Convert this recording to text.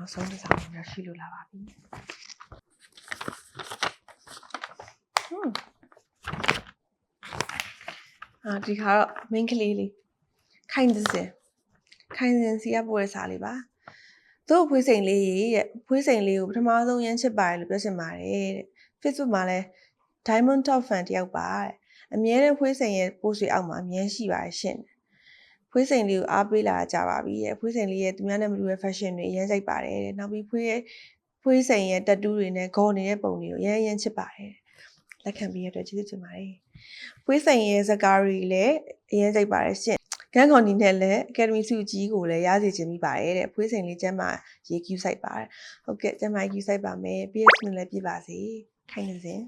နောက်ဆုံးတစ်စောင်းတော့ရှိလို့လာပါပြီဟွန်းအာဒီခါတော့ main ကလေးလေးခိုင်တဲ့စင်ခိုင်စင်စီကပို့တဲ့စာလေးပါသူ့ဖွေးစိန်လေးရဲ့ဖွေးစိန်လေးကိုပထမဆုံးရမ်းချစ်ပါတယ်လို့ပြောချင်ပါတယ်တဲ့ Facebook မှာလဲ Diamond Top Fan တယောက်ပါတဲ့အမြဲတမ်းဖွေးစိန်ရဲ့ post တွေအောက်မှာအမြဲရှိပါတယ်ရှင် ဖွေးစိန်လေးကိုအားပေးလာကြပါပြီတဲ့ဖွေးစိန်လေးရဲ့သူများနဲ့မတူတဲ့ fashion တွေအရင်စိတ်ပါတယ်တဲ့နောက်ပြီးဖွေးရဲ့ဖွေးစိန်ရဲ့တက်တူးတွေနဲ့ဂေါ်နေတဲ့ပုံတွေကိုအရင်အရင်ချစ်ပါတယ်တဲ့လက်ခံပေးရတဲ့အတွက်ကျေးဇူးတင်ပါတယ်ဖွေးစိန်ရဲ့ဇာကာတွေလည်းအရင်စိတ်ပါတယ်ရှင်ကန်းကွန်ဒီနဲ့လည်း Academy စုကြီးကိုလည်းရစေချင်မိပါတယ်တဲ့ဖွေးစိန်လေးကျမ်းမာရေကျူးဆိုင်ပါတယ်ဟုတ်ကဲ့ကျမ်းမာရေကျူးဆိုင်ပါမယ် PS နဲ့လည်းပြပါစေခိုင်းနေစဉ်